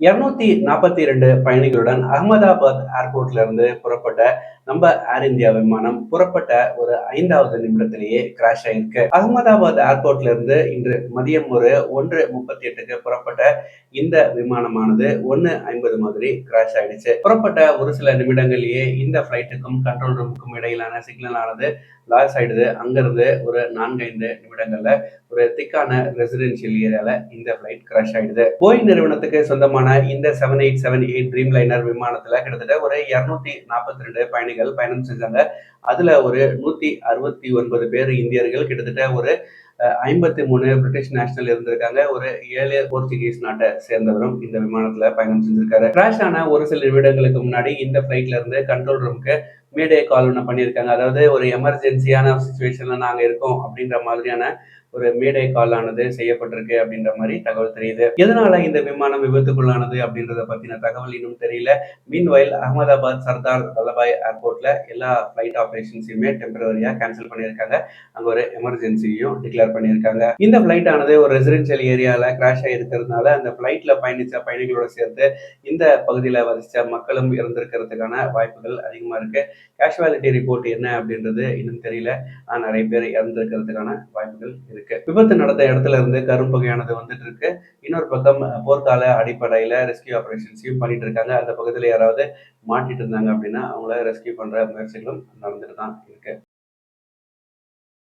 இருநூத்தி நாற்பத்தி இரண்டு பயணிகளுடன் அகமதாபாத் ஏர்போர்ட்ல இருந்து புறப்பட்ட நம்ம ஏர் இந்தியா விமானம் புறப்பட்ட ஒரு ஐந்தாவது நிமிடத்திலேயே கிராஷ் ஆயிருக்கு. அகமதாபாத் ஏர்போர்ட்ல இருந்து இன்று மதியம் ஒரு ஒன்று முப்பத்தி எட்டுக்கு புறப்பட்ட இந்த விமானமானது ஒன்னு ஐம்பது மாதிரி கிராஷ் ஆயிடுச்சு. புறப்பட்ட ஒரு சில நிமிடங்களிலேயே இந்த பிளைட்டுக்கும் கண்ட்ரோல் ரூமுக்கும் இடையிலான சிக்னல் ஆனது லாஸ் ஆயிடுது. அங்கிருந்து ஒரு நான்கைந்து நிமிடங்கள்ல ஒரு திக்கான ரெசிடென்ஷியல் ஏரியால இந்த பிளைட் கிராஷ் ஆயிடுது. போய் நிறுவனத்துக்கு சொந்தமான இந்த seven eight seven eight dreamliner விமானத்துல கிட்டத்தட்ட ஒரு இருநூத்தி நாற்பத்தி ரெண்டு பயணிகள் பயணம் செஞ்சாங்க. அதுல ஒரு நூத்தி அறுபத்தி ஒன்பது பேர் இந்தியர்கள். கிட்டத்தட்ட ஒரு ஐம்பத்தி மூணு பிரிட்டிஷ் நேஷனல் இருந்திருக்காங்க. ஒரு ஏழு போர்ச்சுகீஸ் நாட்டை சேர்ந்தவரும் இந்த விமானத்துல பயணம் செஞ்சிருக்காரு. கிராஷ் ஆன ஒரு சில நிமிடங்களுக்கு முன்னாடி இந்த பிளைட்ல இருந்து கண்ட்ரோல் ரூமுக்கு மீடியா கால் ஒன்று பண்ணியிருக்காங்க. அதாவது ஒரு எமர்ஜென்சியான சுச்சுவேஷன்ல நாங்க இருக்கோம் அப்படின்ற மாதிரியான ஒரு மேடை கால் ஆனது செய்யப்பட்டிருக்கு அப்படின்ற மாதிரி தகவல் தெரியுது. எதனால இந்த விமானம் விபத்துக்குள்ளானது அப்படின்றத பத்தின தகவல் இன்னும் தெரியல. மீன்வயல் அகமதாபாத் சர்தார் வல்லபாய் ஏர்போர்ட்ல எல்லா ஃபிளைட் ஆப்ரேஷன்ஸையுமே டெம்பரவரியா கேன்சல் பண்ணியிருக்காங்க. அங்க ஒரு எமர்ஜென்சியும் டிக்ளேர் பண்ணியிருக்காங்க. இந்த ஃபிளைட் ஆனது ஒரு ரெசிடென்சியல் ஏரியால கிராஷ் ஆகிருக்கிறதுனால அந்த ஃபிளைட்ல பயணிச்ச பயணிகளோட சேர்த்து இந்த பகுதியில் வசித்த மக்களும் இறந்திருக்கிறதுக்கான வாய்ப்புகள் அதிகமாக இருக்கு. கேஷுவாலிட்டி ரிப்போர்ட் என்ன அப்படின்றது இன்னும் தெரியல. ஆனால் நிறைய பேர் இறந்திருக்கிறதுக்கான வாய்ப்புகள் இருக்கு. விபத்து நடந்த இடத்துல இருந்து கரும்பகையானது வந்துட்டு இருக்கு. இன்னொரு பக்கம் போர்க்கால அடிப்படையில் ரெஸ்கியூ ஆப்ரேஷன்ஸையும் பண்ணிட்டு இருக்காங்க. அந்த பகுதியில் யாராவது மாட்டிட்டு இருந்தாங்க அப்படின்னா அவங்கள ரெஸ்கியூ பண்ற முயற்சிகளும் நடந்துட்டு தான்